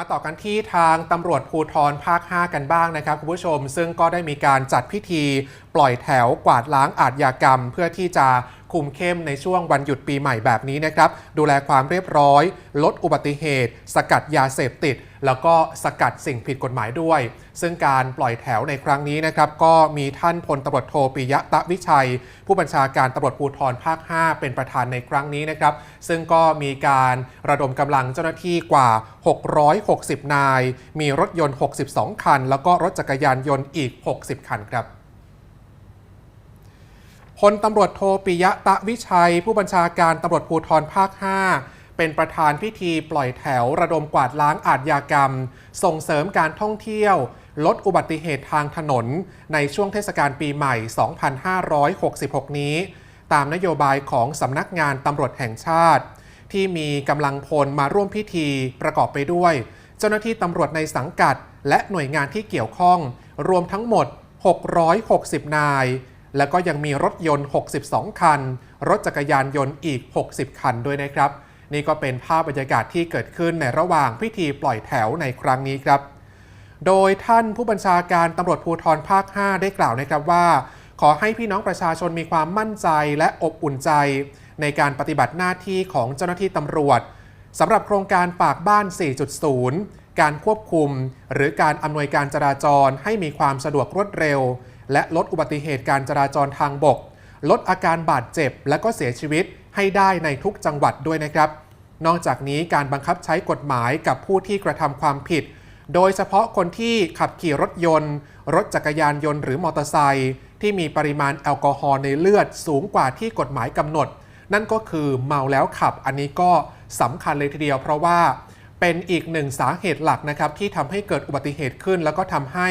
มาต่อกันที่ทางตำรวจภูทรภาค 5 กันบ้างนะครับคุณผู้ชม ซึ่งก็ได้มีการจัดพิธีปล่อยแถวกวาดล้างอาทยากรรม เพื่อที่จะคุมเข้มในช่วงวันหยุดปีใหม่แบบนี้นะครับ ดูแลความเรียบร้อย ลดอุบัติเหตุ สกัดยาเสพติด แล้วก็สกัดสิ่งผิดกฎหมายด้วย ซึ่งการปล่อยแถวในครั้งนี้นะครับ ก็มีท่านพลตำรวจโทปิยะตะวิชัย ผู้บัญชาการตำรวจภูธรภาค 5 เป็นประธานในครั้งนี้นะครับ ซึ่งก็มีการระดมกำลังเจ้าหน้าที่กว่า 660 นาย มีรถยนต์ 62 คัน แล้วก็รถจักรยานยนต์อีก 60 คันครับ พลตำรวจโทปิยะตะวิชัย ผู้บัญชาการตำรวจภูธรภาค 5 เป็นประธานพิธีปล่อยแถวระดมกวาดล้างอาทยากรรม ส่งเสริมการท่องเที่ยว ลดอุบัติเหตุทางถนน ในช่วงเทศกาลปีใหม่ 2566 นี้ ตามนโยบายของสำนักงานตำรวจแห่งชาติ ที่มีกำลังพลมาร่วมพิธีประกอบไปด้วย เจ้าหน้าที่ตำรวจในสังกัด และหน่วยงานที่เกี่ยวข้อง รวมทั้งหมด 660 นาย แล้วก็ยังมีรถยนต์ 62 คัน รถจักรยานยนต์อีก 60 คันด้วยนะครับ นี่ก็เป็นภาพบรรยากาศที่เกิดขึ้นในระหว่างพิธีปล่อยแถวในครั้งนี้ครับ โดยท่านผู้บัญชาการตำรวจภูธรภาค 5 ได้กล่าวนะครับว่า ขอให้พี่น้องประชาชนมีความมั่นใจและอบอุ่นใจ ในการปฏิบัติหน้าที่ของเจ้าหน้าที่ตำรวจสำหรับโครงการปากบ้าน 4.0 การควบคุม หรือการอำนวยการจราจรให้มีความสะดวกรวดเร็ว และลดอุบัติเหตุการจราจรทางบก ลดอาการบาดเจ็บ และก็เสียชีวิตให้ได้ในทุกจังหวัดด้วยนะครับ นอกจากนี้การบังคับใช้กฎหมายกับผู้ที่กระทำความผิด โดยเฉพาะคนที่ขับขี่รถยนต์ รถจักรยานยนต์หรือมอเตอร์ไซค์ที่มีปริมาณแอลกอฮอล์ในเลือดสูงกว่าที่กฎหมายกำหนด นั่นก็คือเมาแล้วขับอันนี้ก็สำคัญเลยทีเดียว เพราะว่าเป็นอีกหนึ่งสาเหตุหลักนะครับที่ทำให้เกิดอุบัติเหตุขึ้น แล้วก็ทำให้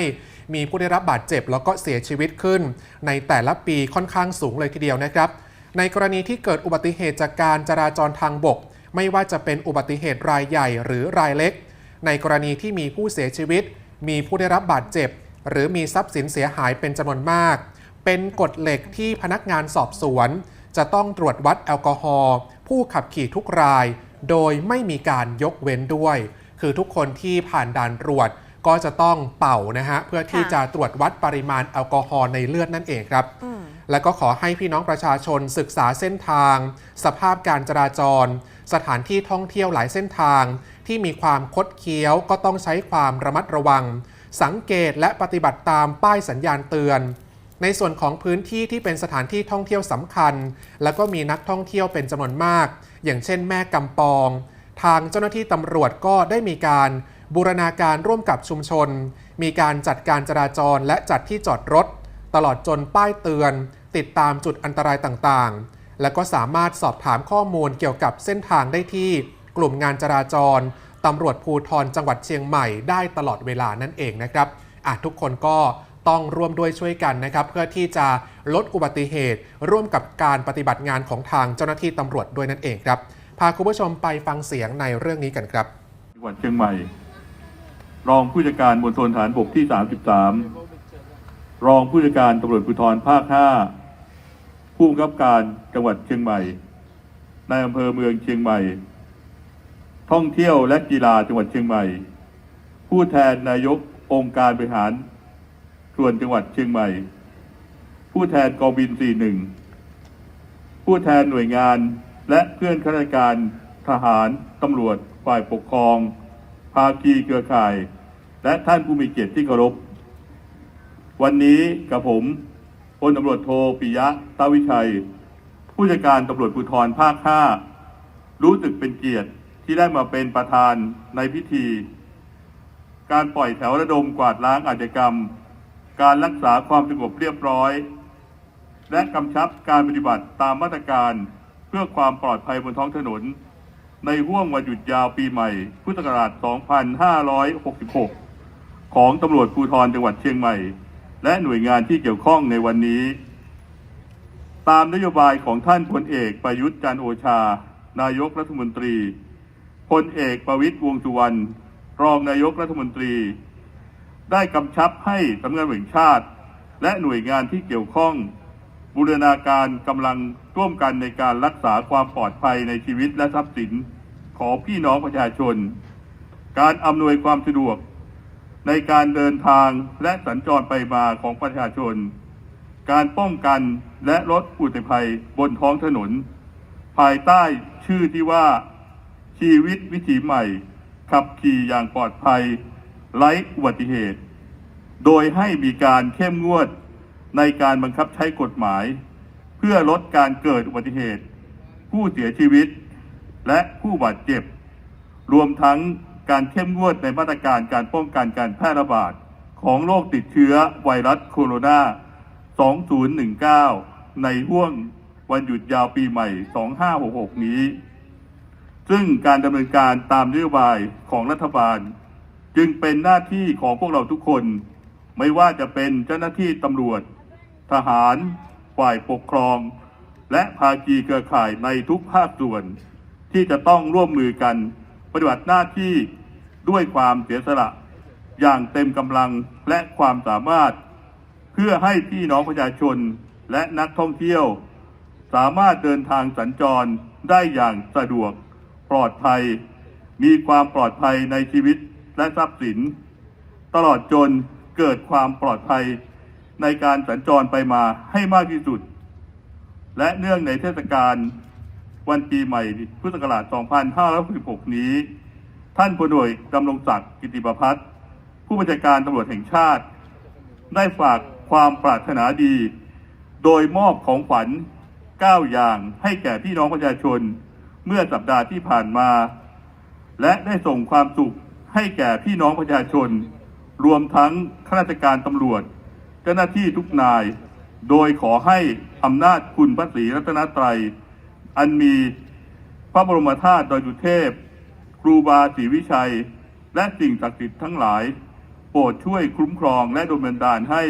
มีผู้ได้รับบาดเจ็บแล้วก็เสียชีวิตขึ้น ในแต่ละปีค่อนข้างสูงเลยทีเดียวนะครับ ในกรณีที่เกิดอุบัติเหตุจากการจราจรทางบก ไม่ว่าจะเป็นอุบัติเหตุรายใหญ่หรือรายเล็ก ในกรณีที่มีผู้เสียชีวิต มีผู้ได้รับบาดเจ็บ หรือมีทรัพย์สินเสียหายเป็นจำนวนมาก เป็นกฎเหล็กที่พนักงานสอบสวน จะต้องตรวจวัดแอลกอฮอล์ผู้ขับขี่ทุกราย โดยไม่มีการยกเว้นด้วย คือทุกคนที่ผ่านด่านตรวจ ก็จะต้องเป่านะฮะเพื่อที่จะตรวจวัดปริมาณแอลกอฮอล์ในเลือดนั่นเองครับอืมและก็ขอให้พี่น้องประชาชนศึกษาเส้นทาง สภาพการจราจร สถานที่ท่องเที่ยวหลายเส้นทาง ที่มีความคดเคี้ยวก็ต้องใช้ความระมัดระวัง สังเกตและปฏิบัติตามป้ายสัญญาณเตือน ในส่วนของพื้นที่ที่เป็นสถานที่ท่องเที่ยวสำคัญ แล้วก็มีนักท่องเที่ยวเป็นจำนวนมาก อย่างเช่นแม่กำปอง ทางเจ้าหน้าที่ตำรวจก็ได้มีการ บูรณาการร่วมกับชุมชน มีการจัดการจราจรและจัดที่จอดรถ ตลอดจนป้ายเตือน ติดตามจุดอันตรายต่างๆ และก็สามารถสอบถามข้อมูลเกี่ยวกับเส้นทางได้ที่กลุ่มงานจราจรตำรวจภูธรจังหวัดเชียงใหม่ได้ตลอดเวลานั่นเองนะครับอะทุกคนก็ต้องร่วมด้วยช่วยกันนะครับ เพื่อที่จะลดอุบัติเหตุ ร่วมกับการปฏิบัติงานของทางเจ้าหน้าที่ตำรวจด้วยนั่นเองครับ พาคุณผู้ชมไปฟังเสียงในเรื่องนี้กันครับจังหวัดเชียงใหม่ รองผู้จัดการมณฑลฐานบกที่ 33 รองผู้จัดการตำรวจภูธรภาค 5 ผู้บังคับการจังหวัดเชียงใหม่ ในอำเภอเมืองเชียงใหม่ ท่องเที่ยวและกีฬาจังหวัดเชียงใหม่ ผู้แทนนายกองค์การบริหาร ส่วนจังหวัดเชียงใหม่ ผู้แทนกองบิน 41 ผู้แทนหน่วยงานและเพื่อนข้าราชการทหารตำรวจฝ่ายปกครองภาคีเครือข่าย และท่านผู้มีเกียรติที่เคารพ วันนี้กับผมพลตำรวจโทปิยะตาวิชัย ผู้จัดการตำรวจภูธรภาค 5 รู้สึกเป็นเกียรติที่ได้มาเป็นประธานในพิธี การปล่อยแถวระดมกวาดล้างอาชญากรรม การรักษาความสงบเรียบร้อย และกำชับการปฏิบัติตามมาตรการเพื่อความปลอดภัยบนท้องถนน ในห่วงวันหยุดยาวปีใหม่ พุทธศักราช 2566 ของตำรวจภูธรจังหวัดเชียงใหม่ และหน่วยงานที่เกี่ยวข้องในวันนี้ ตามนโยบายของท่านพลเอกประยุทธ์จันโอชา นายกรัฐมนตรีพลเอกประวิตรวงสุวรรณรองนายกรัฐมนตรี ได้กำชับให้สำนักงานแห่งชาติ และหน่วยงานที่เกี่ยวข้อง บูรณาการกำลังร่วมกันในการรักษาความปลอดภัยในชีวิตและทรัพย์สิน ของพี่น้องประชาชน การอำนวยความสะดวก ในการเดินทางและสัญจรไปมาของประชาชน การป้องกันและลดอุบัติภัยบนท้องถนน ภายใต้ชื่อที่ว่า ชีวิตวิถีใหม่ ขับขี่อย่างปลอดภัยไร้อุบัติเหตุ โดยให้มีการเข้มงวดในการบังคับใช้กฎหมาย เพื่อลดการเกิดอุบัติเหตุ ผู้เสียชีวิต และผู้บาดเจ็บ รวมทั้ง การเข้มงวดในมาตรการการป้องกันการแพร่ระบาดของโรคติดเชื้อไวรัสโคโรนา 2019 ในห่วงวันหยุดยาวปีใหม่ 2566 นี้ ซึ่งการดำเนินการตามนโยบายของรัฐบาล จึงเป็นหน้าที่ของพวกเราทุกคน ไม่ว่าจะเป็นเจ้าหน้าที่ตำรวจ ทหาร ฝ่ายปกครอง และภาคีเครือข่ายในทุกภาคส่วน ที่จะต้องร่วมมือกัน ปฏิบัติหน้าที่ด้วยความเสียสละอย่างเต็มกำลังและความสามารถ เพื่อให้พี่น้องประชาชนและนักท่องเที่ยว สามารถเดินทางสัญจรได้อย่างสะดวกปลอดภัย มีความปลอดภัยในชีวิตและทรัพย์สิน ตลอดจนเกิดความปลอดภัยในการสัญจรไปมาให้มากที่สุด และเนื่องในเทศกาล วันปีใหม่พุทธศักราช 2566 นี้ ท่านพลหน่วยดำรงศักดิ์กิติประพัฒน์ผู้บัญชาการตำรวจแห่งชาติ ได้ฝากความปรารถนาดี โดยมอบของขวัญ 9 อย่างให้แก่พี่น้องประชาชนเมื่อสัปดาห์ที่ผ่านมา และได้ส่งความสุขให้แก่พี่น้องประชาชน รวมทั้งข้าราชการตำรวจ เจ้าหน้าที่ทุกนาย โดยขอให้อำนาจคุณพระศรีรัตนตรัย อันมีพระบรมธาตุดอยสุเทพ ครูบาศรีวิชัย และสิ่งศักดิ์สิทธิ์ทั้งหลาย โปรดช่วยคุ้มครองและดลบันดาลให้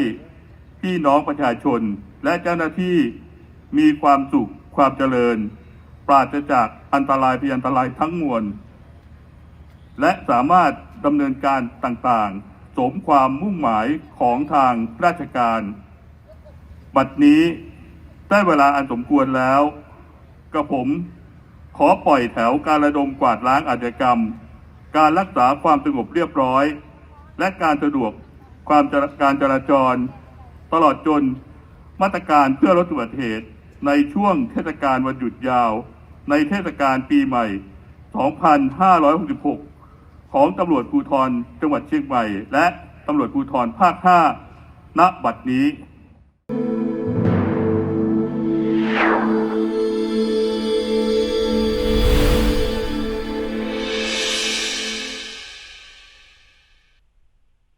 พี่น้องประชาชนและเจ้าหน้าที่มีความสุขความเจริญ ปราศจากอันตรายพยันตรายทั้งมวล และสามารถดำเนินการต่างๆ สมความมุ่งหมายของทางราชการ บัดนี้ได้เวลาอันสมควรแล้ว กระผม ขอปล่อยแถวการระดมกวาดล้างอาชญากรรม การรักษาความสงบเรียบร้อย และการสะดวกความจราการจราจร ตลอดจนมาตรการเพื่อลดอุบัติเหตุในช่วงเทศกาลวันหยุดยาว ในเทศกาลปีใหม่ 2566 ของตำรวจภูธรจังหวัดเชียงใหม่ และตำรวจภูธรภาค 5 ณ บัดนี้